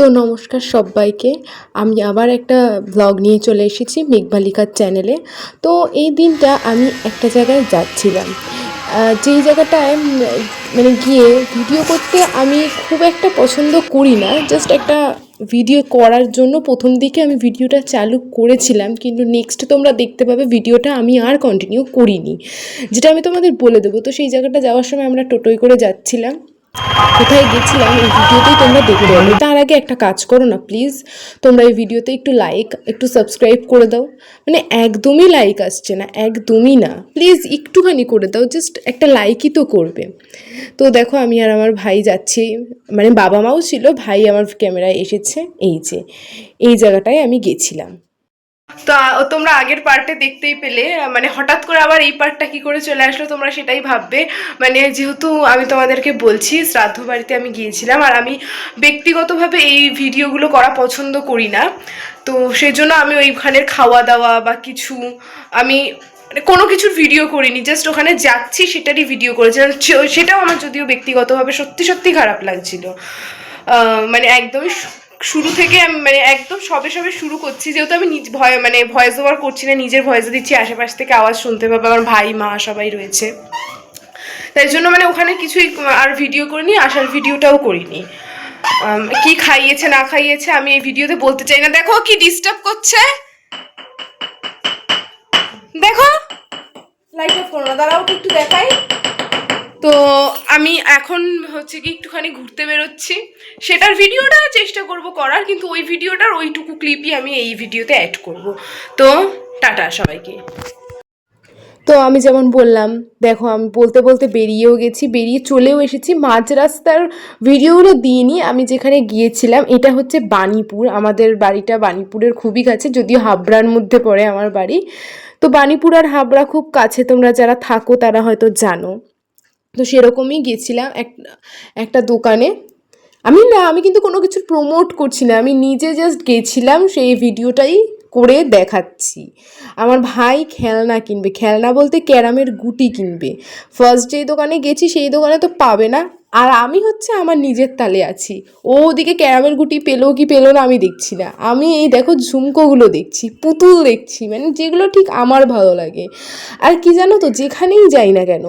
তো নমস্কার সবাইকে। আমি আবার একটা ব্লগ নিয়ে চলে এসেছি মেঘবালিকার চ্যানেলে তো এই দিনটা আমি একটা জায়গায় যাচ্ছিলাম। যেই জায়গাটায় মানে গিয়ে ভিডিও করতে আমি খুব একটা পছন্দ করি না। জাস্ট একটা ভিডিও করার জন্য প্রথম দিকে আমি ভিডিওটা চালু করেছিলাম। কিন্তু নেক্সট তোমরা দেখতে পাবে ভিডিওটা আমি আর কন্টিনিউ করিনি। যেটা আমি তোমাদের বলে দেবো। তো সেই জায়গাটা যাওয়ার সময় আমরা টোটোয় করে যাচ্ছিলাম। কোথায় গেছিলাম এই ভিডিওতেই তোমরা দেখতে পাবে। তার আগে একটা কাজ করো না প্লিজ তোমরা এই ভিডিওতে একটু লাইক একটু সাবস্ক্রাইব করে দাও। মানে একদমই লাইক আসছে না, একদমই না। প্লিজ একটুখানি করে দাও জাস্ট একটা লাইকই তো করবে। তো দেখো, আমি আর আমার ভাই যাচ্ছি। মানে বাবা মাও ছিল, ভাই আমার ক্যামেরায় এসেছে। এই যে, এই জায়গাটায় আমি গেছিলাম। তো তোমরা আগের পার্টে দেখতেই পেলে মানে হঠাৎ করে আবার এই পার্টটা কি করে চলে আসলো তোমরা সেটাই ভাববে। মানে যেহেতু আমি তোমাদেরকে বলছি, শ্রাদ্ধ বাড়িতে আমি গিয়েছিলাম আর আমি ব্যক্তিগতভাবে এই ভিডিওগুলো করা পছন্দ করি না। তো সেই জন্য আমি ওইখানের খাওয়া দাওয়া বা কিছু, আমি মানে কোনো কিছুর ভিডিও করিনি, জাস্ট ওখানে যাচ্ছি সেটারই ভিডিও করেছিলাম। সেটাও আমার যদিও ব্যক্তিগতভাবে সত্যি সত্যি খারাপ লাগছিল। মানে একদমই শুরু থেকে মানে একদম সবে সবে শুরু করছি, যেহেতু আমি নিজ ভয় মানে ভয়েস ওভার করছি না, নিজের ভয়েস দিচ্ছি, আশেপাশ থেকে আওয়াজ শুনতে পাবে, আমার ভাই, মা সবাই রয়েছে। তাই জন্য মানে ওখানে কিছুই আর ভিডিও করিনি, আসার ভিডিওটাও করিনি। কি খাইয়েছে, না খাইয়েছে, আমি এই ভিডিওতে বলতে চাই না। দেখো কি ডিস্টার্ব করছে। দেখো। লাইট অফ করো না, দাঁড়াও, একটু দেখাই। তো আমি এখন হচ্ছে কি একটুখানি ঘুরতে বেরোচ্ছি। সেটার ভিডিওটা চেষ্টা করব করার, কিন্তু ওই ভিডিওটার ওইটুকু ক্লিপই আমি এই ভিডিওতে অ্যাড করব। তো টাটা সবাইকে। তো আমি যেমন বললাম, দেখো আমি বলতে বলতে বেরিয়েও গেছি, বেরিয়ে চলেও এসেছি। মাঝ রাস্তার ভিডিওগুলো দিইনি, আমি যেখানে গিয়েছিলাম এটা হচ্ছে বাণীপুর। আমাদের বাড়িটা বাণীপুরের খুবই কাছে, যদিও হাবড়ার মধ্যে পড়ে আমার বাড়ি। তো বাণীপুর আর হাবড়া খুব কাছে, তোমরা যারা থাকো তারা হয়তো জানো। তো সেরকমই গেছিলাম এক, একটা দোকানে। আমি না, আমি কিন্তু কোনো কিছু প্রমোট করছি না, আমি নিজে জাস্ট গেছিলাম, সেই ভিডিওটাই করে দেখাচ্ছি। আমার ভাই খেলনা কিনবে, খেলনা বলতে ক্যারামের গুটি কিনবে। ফার্স্ট যে দোকানে গেছি, সেই দোকানে তো পাবে না। আর আমি হচ্ছে আমার নিজের তালে আছি। ও ওদিকে ক্যারামের গুটি পেল কি পেল না আমি দেখছি না। আমি এই দেখো ঝুমকোগুলো দেখছি, পুতুল দেখছি মানে যেগুলো ঠিক আমার ভালো লাগে। আর কি জানো তো, যেখানেই যাই না কেন,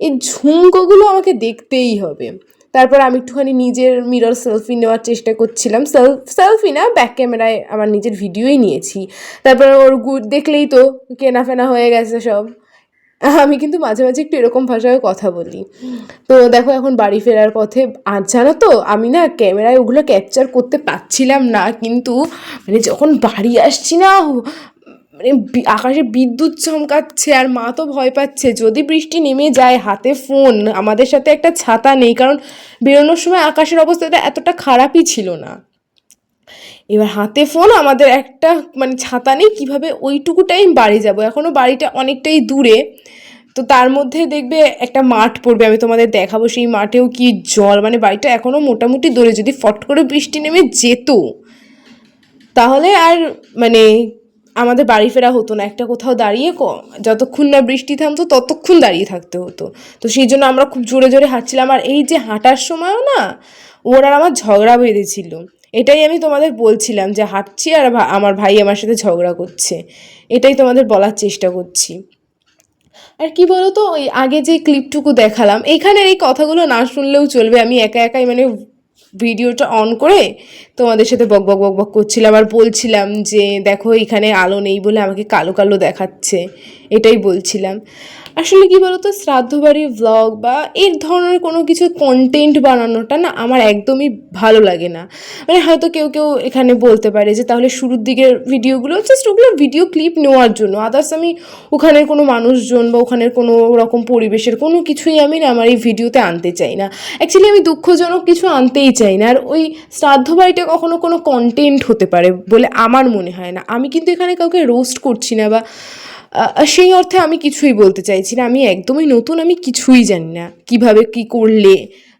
এই ঝুমকোগুলো আমাকে দেখতেই হবে। তারপর আমি একটুখানি নিজের মিরর সেলফি নেওয়ার চেষ্টা করছিলাম। সেলফ সেলফি না ব্যাক ক্যামেরায় আমার নিজের ভিডিওই নিয়েছি। তারপর ওর দেখলেই তো কেনা ফেনা হয়ে গেছে সব। আমি কিন্তু মাঝে মাঝে একটু এরকম ভাষায় কথা বলি। তো দেখো এখন বাড়ি ফেরার পথে, আর জানো তো, আমি না ক্যামেরায় ওগুলো ক্যাপচার করতে পারছিলাম না, কিন্তু মানে যখন বাড়ি আসছি না মানে আকাশে বিদ্যুৎ চমকাচ্ছে আর মা তো ভয় পাচ্ছে। যদি বৃষ্টি নেমে যায় হাতে ফোন আমাদের সাথে একটা ছাতা নেই, কারণ বেরোনোর সময় আকাশের অবস্থাটা এতটা খারাপই ছিল না। এবার হাতে ফোন আমাদের একটা মানে ছাতা নেই, কীভাবে ওইটুকু টাইম বাড়ি যাব। এখনও বাড়িটা অনেকটাই দূরে। তো তার মধ্যে দেখবে একটা মাঠ পড়বে, আমি তোমাদের দেখাবো সেই মাঠেও কি জল। মানে বাড়িটা এখনও মোটামুটি দূরে, যদি ফট করে বৃষ্টি নেমে যেত, তাহলে আর মানে আমাদের বাড়ি ফেরা হতো না। একটা কোথাও দাঁড়িয়ে যতক্ষণ না বৃষ্টি থামতো, ততক্ষণ দাঁড়িয়ে থাকতে হতো। তো সেই জন্য আমরা খুব জোরে জোরে হাঁটছিলাম। আর এই যে হাঁটার সময়ও না, ওর আর আমার ঝগড়া বেঁধেছিল। এটাই আমি তোমাদের বলছিলাম যে হাঁটছি আর আমার ভাই আমার সাথে ঝগড়া করছে। এটাই তোমাদের বলার চেষ্টা করছি। আর কি বলতো, ওই আগে যে ক্লিপটুকু দেখালাম এখানের এই কথাগুলো না শুনলেও চলবে। আমি একা একাই মানে ভিডিওটা অন করে তোমাদের সাথে বক বক বক বক করছিলাম আর বলছিলাম যে, দেখো, এখানে আলো নেই বলে আমাকে কালো কালো দেখাচ্ছে। এটাই বলছিলাম। আসলে কি বলতো শ্রাদ্ধ বাড়ির ভ্লগ বা এর ধরনের কোনো কিছু কন্টেন্ট বানানোটা না আমার একদমই ভালো লাগে না। মানে হয়তো কেউ কেউ এখানে বলতে পারে যে, তাহলে শুরুর দিকের ভিডিওগুলো জাস্ট ওগুলো ভিডিও ক্লিপ নেওয়ার জন্য। আদার্স আমি ওখানের কোনো মানুষজন বা ওখানের কোনো রকম পরিবেশের কোনো কিছুই আমি না আমার এই ভিডিওতে আনতে চাই না। অ্যাকচুয়ালি আমি দুঃখজনক কিছু আনতেই চাই না। আর ওই শ্রাদ্ধ বাড়িটা কখনো কোনো কন্টেন্ট হতে পারে বলে আমার মনে হয় না। আমি কিন্তু এখানে কাউকে রোস্ট করছি না বা সেই অর্থে আমি কিছুই বলতে চাইছি না। আমি একদমই নতুন, আমি কিছুই জানি না কীভাবে কি করলে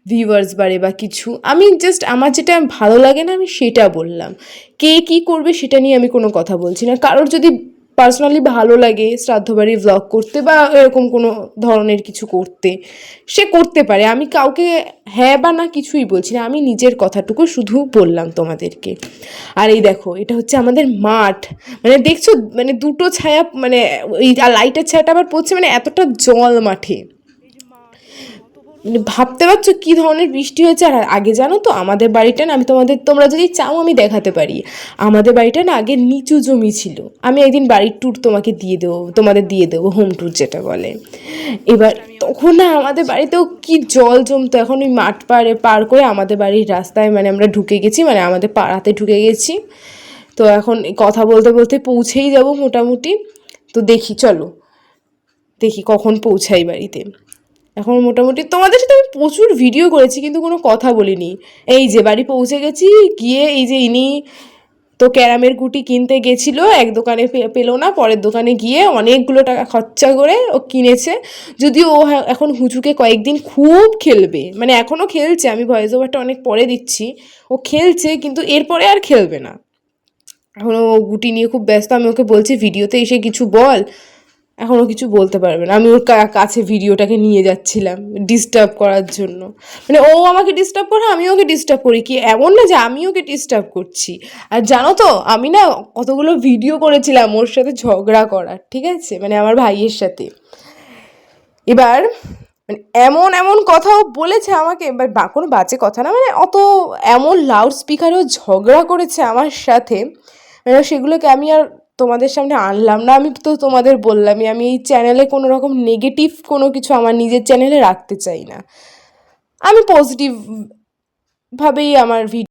ভিউয়ার্স বাড়ে বা কিছু। আমি জাস্ট আমার যেটা ভালো লাগে না আমি সেটা বললাম। কে কি করবে সেটা নিয়ে আমি কোনো কথা বলছি না। কারোর যদি পার্সোনালি ভালো লাগে শ্রাদ্ধ বাড়ি ব্লগ করতে বা এরকম কোনো ধরনের কিছু করতে। সে করতে পারে। আমি কাউকে হ্যাঁ বা না কিছুই বলছি না। আমি নিজের কথাটুকু শুধু বললাম তোমাদেরকে। আর এই দেখো, এটা হচ্ছে আমাদের মাঠ। মানে দেখছ মানে দুটো ছায়া মানে এই লাইটের ছায়াটা আবার পড়ছে মানে এতটা জল মাঠে। ভাবতে পারছ কী ধরনের বৃষ্টি হয়েছে? আর আগে জানো তো, আমাদের বাড়িটা না, আমি তোমাদের, তোমরা যদি চাও আমি দেখাতে পারি। আমাদের বাড়িটা না আগে নিচু জমি ছিল। আমি একদিন বাড়ির ট্যুর তোমাকে দিয়ে দেবো, তোমাদের দিয়ে দেবো হোম ট্যুর যেটা বলে। এবার তখন না আমাদের বাড়িতেও কি জল জমতো, এখন ওই মাঠ পাড়ে, পার করে আমাদের বাড়ির রাস্তায় মানে আমরা ঢুকে গেছি মানে আমাদের পাড়াতে ঢুকে গেছি। তো এখন কথা বলতে বলতে পৌঁছেই যাব মোটামুটি। তো দেখি, চলো। দেখি কখন পৌঁছাই বাড়িতে। এখন মোটামুটি তোমাদের সাথে আমি প্রচুর ভিডিও করেছি, কিন্তু কোনো কথা বলিনি। এই যে বাড়ি পৌঁছে গেছি, গিয়ে এই যে ইনি তো ক্যারামের গুটি কিনতে গেছিল, এক দোকানে পেল না, পরের দোকানে গিয়ে অনেকগুলো টাকা খরচা করে ও কিনেছে। যদিও ও হ্যাঁ- এখন হুজুকে কয়েকদিন খুব খেলবে মানে এখনও খেলছে, আমি ভয়েস ওভারটা অনেক পরে দিচ্ছি। ও খেলছে, কিন্তু এরপরে আর খেলবে না। এখন ও গুটি নিয়ে খুব ব্যস্ত, আমি ওকে বলছি, ভিডিওতে এসে কিছু বল। এখন ও কিছু বলতে পারবে না। আমি ওর কাছে ভিডিওটাকে নিয়ে যাচ্ছিলাম ডিস্টার্ব করার জন্য। মানে ও আমাকে ডিস্টার্ব করে আমি ওকে ডিস্টার্ব করি। কি এমন না যে আমি ওকে ডিস্টার্ব করছি। আর জানো তো, আমি না কতগুলো ভিডিও করেছিলাম ওর সাথে ঝগড়া করার, ঠিক আছে? মানে আমার ভাইয়ের সাথে। এবার মানে এমন এমন কথাও বলেছে আমাকে এবার বা কোনো বাজে কথা না মানে অত এমন লাউড স্পিকারেও ঝগড়া করেছে আমার সাথে। মানে সেগুলোকে আমি আর তোমাদের সামনে আনলাম না, আমি তো তোমাদের বললামই, আমি এই চ্যানেলে কোনো রকম নেগেটিভ কোনো কিছু আমার নিজের চ্যানেলে রাখতে চাই না। আমি পজিটিভ ভাবেই আমার ভিডিও